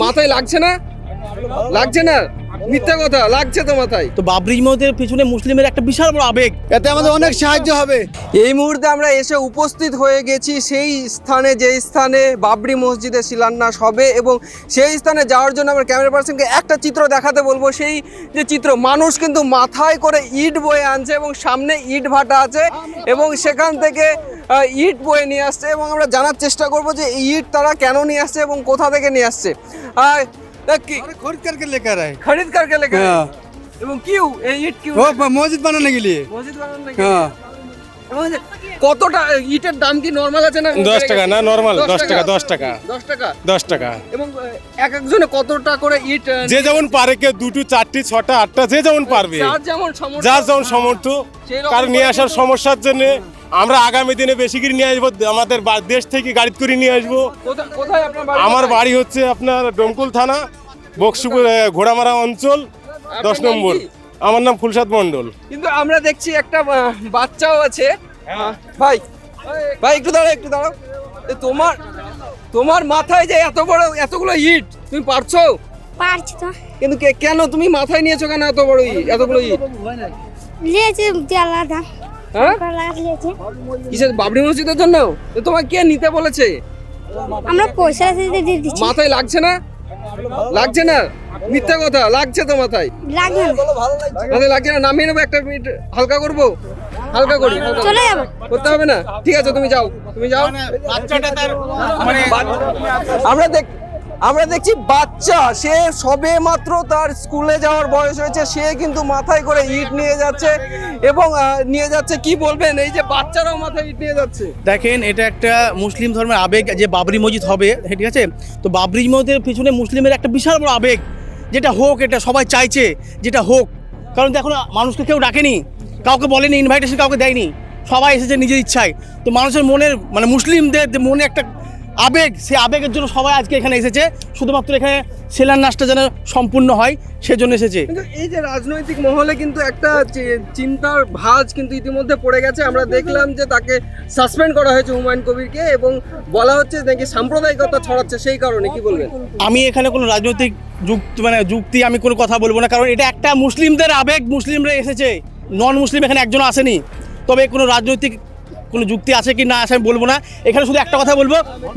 মাথায় লাগছে না? লাগছে না? মিথ্যা কথা লাগছে তো মাথায়। তো বাবরি মসজিদের পিছনে মুসলিমের একটা বিশাল বড় আবেগ। এতে আমাদের অনেক সাহায্য হবে। এই মুহূর্তে আমরা এসে উপস্থিত হয়ে গেছি সেই স্থানে যে স্থানে বাবরি মসজিদের শিলান্যাস হবে এবং সেই স্থানে যাওয়ার জন্য আমার ক্যামেরা পার্সনকে একটা চিত্র দেখাতে বলব। সেই যে চিত্র মানুষ কিন্তু মাথায় করে ইট বয়ে আনছে এবং সামনে ইট ভাটা আছে এবং সেখান থেকে ইট বয়ে নিয়ে আসছে এবং আমরা জানার চেষ্টা করব যে ইট তারা কেন নিয়ে আসছে এবং কোথা থেকে নিয়ে আসছে। খরিদকারকে লেখা রায়। খরিদকারকে লেখা হ্যাঁ। এবং কিউ এই ইট মসজিদ বানানো গেলি মসজিদ হ্যাঁ। কতটা ইটের দাম কি নর্মাল আছে না দশ টাকা না নর্মাল দশ টাকা দশ টাকা। দশ টাকা? দশ টাকা। এবং এক একজনে কতটা করে ইট যে যেমন পারে কেউ দুটো চারটি ছটা আটটা যে যেমন পারবে। যার যেমন যার যেমন সমর্থ কারণ নিয়ে আসার সমস্যার জন্য আমরা আগামী দিনে বেশি করে নিয়ে আসব আমাদের দেশ থেকে গাড়ি করে নিয়ে আসব। কোথা- কোথায় আপনার বাড়ি? আমার বাড়ি হচ্ছে আপনার ডোমকুল থানা বক্সিপুর ঘোড়ামারা অঞ্চল দশ নম্বর। আমার নাম ফুলসাদ মণ্ডল। কিন্তু আমরা দেখছি একটা বাচ্চাও আছে। ভাই ভাই একটু দাঁড়াও একটু দাঁড়াও। এ, তোমার তোমার মাথায় যে এত বড় এতগুলো ইট তুমি পারছ? পারছি তো। কিন্তু কে- কেন তুমি মাথায় নিয়েছো কেন এত বড় ইট এতগুলো ইট? আলাদা। হ্যাঁ? কিসের বাবরি মসজিদের জন্য? তো তোমাকে কে নিতে বলেছে? আমরা পয়সা দিচ্ছি। মাথায় লাগছে না? লাগছে না? মিথ্যা কথা লাগছে তো মাথায়। না। লাগছে না? নামিয়ে নেব একটা মিনিট হালকা করব? হালকা করি হালকা চলে যাব। করতে হবে না? ঠিক আছে তুমি যাও তুমি যাও। বা- আমরা দেখ আমরা দেখছি বাচ্চা সে সবে মাত্র তার স্কুলে যাওয়ার বয়স হয়েছে সে কিন্তু মাথায় করে ইট নিয়ে যাচ্ছে এবং নিয়ে যাচ্ছে কি বলবেন? এই যে বাচ্চারাও মাথায় ইট নিয়ে যাচ্ছে। দেখেন এটা একটা মুসলিম ধর্মের আবেগ যে বাবরি মসজিদ হবে হ্যাঁ, ঠিক আছে? তো বাবরি মসজিদের পিছনে মুসলিমের একটা বিশাল বড় আবেগ যেটা হোক এটা সবাই চাইছে যেটা হোক। কারণ দেখুন মানুষকে কেউ ডাকেনি কাউকে বলেনি ইনভাইটেশন কাউকে দেয়নি সবাই এসেছে নিজের ইচ্ছায়। তো মানুষের মনের মানে মুসলিমদের মনে একটা আবেগ সে আবেগের জন্য সবাই আজকে এখানে এসেছে। শুধুমাত্র এখানে শিলান্যাসটা যেন সম্পূর্ণ হয় সেজন্য এসেছে। কিন্তু এই যে রাজনৈতিক মহলে কিন্তু একটা চিন্তার ভাঁজ কিন্তু ইতিমধ্যে পড়ে গেছে। আমরা দেখলাম যে তাকে সাসপেন্ড করা হয়েছে হুমায়ুন কবিরকে এবং বলা হচ্ছে নাকি সাম্প্রদায়িকতা ছড়াচ্ছে সেই কারণে। কি বলবেন? আমি এখানে কোনো রাজনৈতিক যুক্তি মানে যুক্তি আমি কোনো কথা বলব না কারণ এটা একটা মুসলিমদের আবেগ মুসলিমরা এসেছে। নন মুসলিম এখানে একজন আসেনি। তবে কোনো রাজনৈতিক কোনো যুক্তি আছে কি না আছে আমি বলব না। এখানে শুধু একটা কথা বলব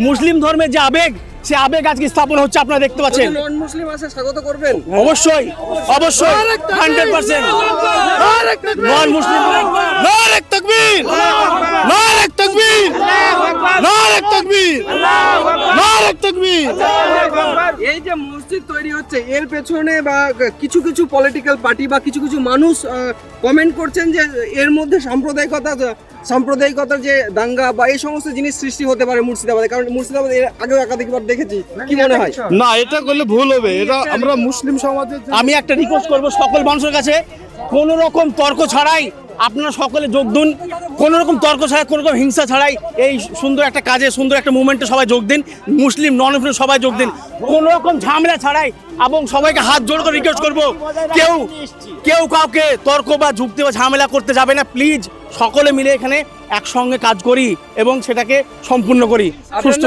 মুসলিম ধর্মের যে আবেগ সে আবেগ আজকে স্থাপন হচ্ছে আপনারা দেখতে পাচ্ছেন। নন মুসলিম আছে স্বাগত করবেন। অবশ্যই অবশ্যই হান্ড্রেড পার্সেন্ট নন মুসলিম তকবীর তকবীর তকবীর তকবীর। এই যে মসজিদ তৈরি হচ্ছে এর পেছনে বা কিছু কিছু পলিটিক্যাল পার্টি বা কিছু কিছু মানুষ কমেন্ট করছেন যে এর মধ্যে সাম্প্রদায়িকতা সাম্প্রদায়িকতার যে দাঙ্গা বা এই সমস্ত জিনিস সৃষ্টি হতে পারে মুর্শিদাবাদে। কারণ মুর্শিদাবাদ এর আগেও একাধিকবার দেখেছি। কি মনে হয়? না এটা করলে ভুল হবে। এটা আমরা মুসলিম সমাজের আমি একটা রিকোয়েস্ট করব সকল মানুষের কাছে। কোনো রকম তর্ক ছাড়াই আপনারা সকলে যোগ দিন। কোনো রকম তর্ক ছাড়াই কোনো রকম হিংসা ছাড়াই এই সুন্দর একটা কাজে সুন্দর একটা মুভমেন্টে সবাই যোগ দিন। মুসলিম নন মুসলিম সবাই যোগ দিন। কোনো রকম ঝামেলা ছাড়াই এবং সবাইকে হাত জোড় করে রিকোয়েস্ট করব কেউ কেউ কাউকে তর্ক বা যুক্তি বা ঝামেলা করতে যাবে না। প্লিজ সকলে মিলে এখানে একসঙ্গে কাজ করি এবং সেটাকে সম্পূর্ণ করি। সুস্থ?